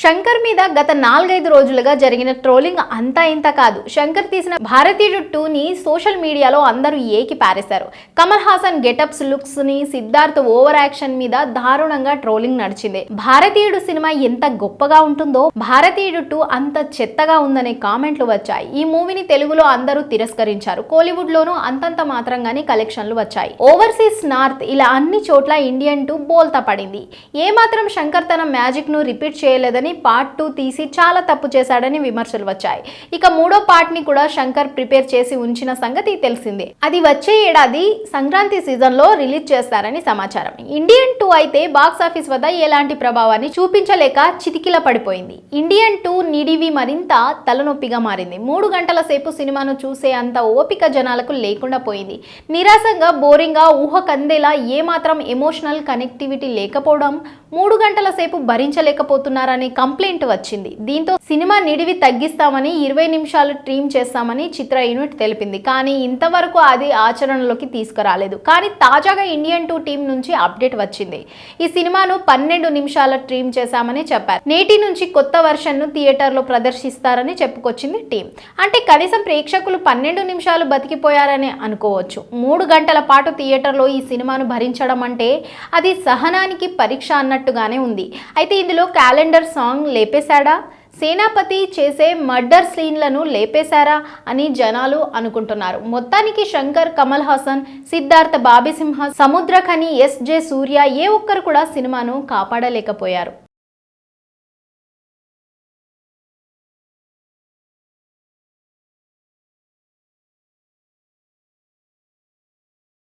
శంకర్ మీద గత నాలుగైదు రోజులుగా జరిగిన ట్రోలింగ్ అంతా ఇంత కాదు. శంకర్ తీసిన భారతీయుడు టూ ని సోషల్ మీడియాలో అందరూ ఏకి పారేశారు. కమల్ హాసన్ గెటప్స్ లుక్స్ని సిద్ధార్థ్ ఓవర్ యాక్షన్ మీద దారుణంగా ట్రోలింగ్ నడిచింది. భారతీయుడు సినిమా ఎంత గొప్పగా ఉంటుందో భారతీయుడు టూ అంత చెత్తగా ఉందనే కామెంట్లు వచ్చాయి. ఈ మూవీని తెలుగులో అందరూ తిరస్కరించారు. కోలీవుడ్ లోనూ అంతంత మాత్రంగానే కలెక్షన్లు వచ్చాయి. ఓవర్సీస్ నార్త్ ఇలా అన్ని చోట్ల ఇండియన్ టూ బోల్తా పడింది. ఏమాత్రం శంకర్ తన మ్యాజిక్ను రిపీట్ చేయలేదని పార్ట్ టూ తీసి చాలా తప్పు చేశాడని విమర్శలు వచ్చాయి. ఇక మూడో పార్ట్ని కూడా శంకర్ ప్రిపేర్ చేసి ఉంచిన సంగతి తెలిసిందే. అది వచ్చే ఏడాది సంక్రాంతి సీజన్లో రిలీజ్ చేస్తారని సమాచారం. ఇండియన్ టూ అయితే బాక్స్ ఆఫీస్ వద్ద ఎలాంటి ప్రభావాన్ని చూపించలేక చితికిల పడిపోయింది. ఇండియన్ టూ నిడివి మరింత తలనొప్పిగా మారింది. మూడు గంటల సేపు సినిమాను చూసే అంత ఓపిక జనాలకు లేకుండా పోయింది. నిరాశంగా బోరింగ్గా ఊహ కందేలా ఏమాత్రం ఎమోషనల్ కనెక్టివిటీ లేకపోవడం మూడు గంటల సేపు భరించలేకపోతున్నారనే కంప్లైంట్ వచ్చింది. దీంతో సినిమా నిడివి తగ్గిస్తామని ఇరవై నిమిషాలు ట్రీమ్ చేస్తామని చిత్ర యూనిట్ తెలిపింది. కానీ ఇంతవరకు అది ఆచరణలోకి తీసుకురాలేదు. కానీ తాజాగా ఇండియన్ టూ టీం నుంచి అప్డేట్ వచ్చింది. ఈ సినిమాను పన్నెండు నిమిషాల ట్రీమ్ చేశామని చెప్పారు. నేటి నుంచి కొత్త వర్షన్ను థియేటర్లో ప్రదర్శిస్తారని చెప్పుకొచ్చింది టీం అంటే కనీసం ప్రేక్షకులు పన్నెండు నిమిషాలు బతికిపోయారని అనుకోవచ్చు. మూడు గంటల పాటు థియేటర్లో ఈ సినిమాను భరించడం అంటే అది సహనానికి పరీక్ష అన్నట్టుగానే ఉంది. అయితే ఇందులో క్యాలెండర్ సాంగ్ లేపేశాడా? సేనాపతి చేసే మర్డర్ సీన్లను లేపేశారా? అని జనాలు అనుకుంటున్నారు. మొత్తానికి శంకర్ కమల్ హాసన్ సిద్ధార్థ బాబీసింహ సముద్రఖని ఎస్ జే సూర్య ఏ ఒక్కరు కూడా సినిమాను కాపాడలేకపోయారు.